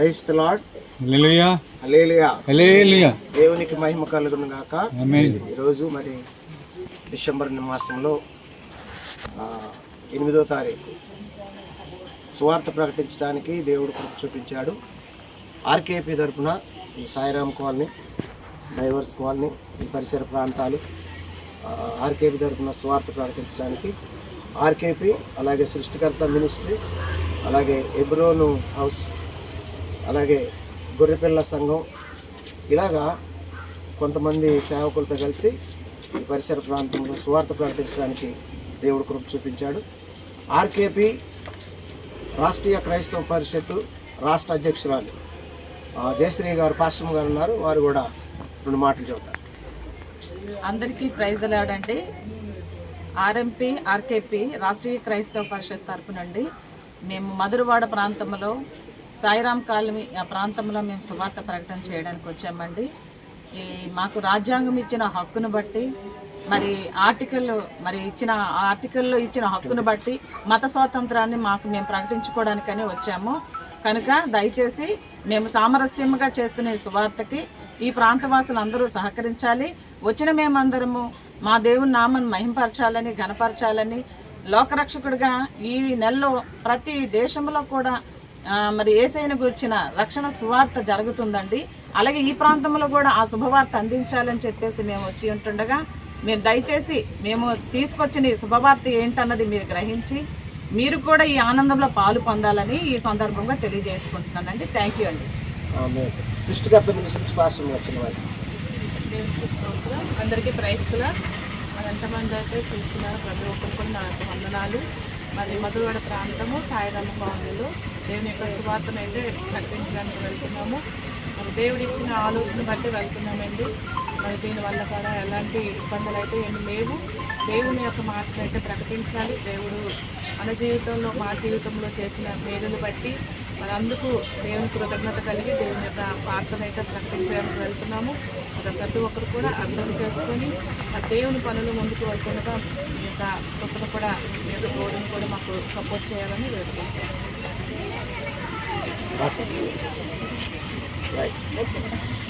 Praise the Lord. హల్లెలూయా. హల్లెలూయా. హల్లెలూయా. దేవునికి మహిమ కలుగును గాక. ఆమేన్. ఈరోజు మరి డిసెంబర్ మాసంలో ఎనిమిదో తారీఖు సువార్త ప్రకటించడానికి దేవుడు కృప చూపించాడు. ఆర్కేపీ తరపున ఈ సాయిరామ్ కాలనీ డైవర్స్ కాలనీ ఈ పరిసర ప్రాంతాలు ఆర్కేపీ తరపున సువార్త ప్రకటించడానికి ఆర్కేపీ అలాగే సృష్టికర్త మినిస్ట్రీ అలాగే ఎబ్రోను హౌస్ అలాగే గొర్రెపిల్ల సంఘం. ఇలాగా కొంతమంది సేవకులతో కలిసి పరిసర ప్రాంతంలో సువార్త ప్రకటించడానికి దేవుడు కృప చూపించాడు. ఆర్కేపీ రాష్ట్రీయ క్రైస్తవ పరిషత్తు రాష్ట్ర అధ్యక్షురాలు జయశ్రీ గారు పాశ్రమ గారు ఉన్నారు. వారు కూడా రెండు మాటలు చెబుతారు. అందరికీ ప్రైజ్ ఎలాడంటే ఆర్ఎంపీ ఆర్కేపీ రాష్ట్రీయ క్రైస్తవ పరిషత్ తరపునండి. మేము మధురవాడ ప్రాంతంలో సాయిరాం కాలనీ ఆ ప్రాంతంలో మేము సువార్త ప్రకటన చేయడానికి వచ్చామండి. ఈ మాకు రాజ్యాంగం ఇచ్చిన హక్కును బట్టి మరి ఆర్టికల్ మరి ఇచ్చిన ఆర్టికల్లో ఇచ్చిన హక్కును బట్టి మత స్వాతంత్రాన్ని మాకు మేము ప్రకటించుకోవడానికని వచ్చాము. కనుక దయచేసి మేము సామరస్యంగా చేస్తున్న ఈ సువార్తకి ఈ ప్రాంతవాసులు అందరూ సహకరించాలి. వచ్చిన మేమందరము మా దేవుని నామని మహింపరచాలని ఘనపరచాలని లోకరక్షకుడిగా ఈ నెలలో ప్రతి దేశంలో కూడా మరి ఏసైన గురించిన రక్షణ సువార్త జరుగుతుందండి. అలాగే ఈ ప్రాంతంలో కూడా ఆ శుభవార్త అందించాలని చెప్పేసి మేము వచ్చి ఉంటుండగా మీరు దయచేసి మేము తీసుకొచ్చిన ఈ శుభవార్త ఏంటన్నది మీరు గ్రహించి మీరు కూడా ఈ ఆనందంలో పాలు పొందాలని ఈ సందర్భంగా తెలియజేసుకుంటున్నానండి. థ్యాంక్ యూ అండి. సృష్టికర్త వచ్చిన వయసు. దేవునికి స్తోత్రం. అందరికీ ప్రైస్తుల మరి ఎంతమంది అయితే చూస్తున్నారు. ప్రతి ఒక్కరు కూడా నా యొక్క వందనాలు. మరి మధురవాడ ప్రాంతము సాయిరామ కాలనీలో దేవుని యొక్క సువార్తను ప్రకటించడానికి వెళ్తున్నాము. మరి దేవుడు ఇచ్చిన ఆలోచన బట్టి వెళ్తున్నామండి. మరి దీనివల్ల కూడా ఎలాంటి ఇబ్బందులు అయితే ఏమి లేవు. దేవుని యొక్క మాటను అయితే ప్రకటించాలి. దేవుడు మన జీవితంలో మా జీవితంలో చేసిన మేలులు బట్టి మరి అందుకు దేవుని కృతజ్ఞత కలిగి దేవుని యొక్క ప్రార్థన అయితే ప్రకటించడానికి వెళ్తున్నాము. మరి ప్రతి ఒక్కరు కూడా అర్థం చేసుకొని ఆ దేవుని పనులు ముందుకు వెళ్తుండగా మీ యొక్క కూడా మీ యొక్క కూడా మాకు సపోర్ట్ చేయాలని That's it. Right.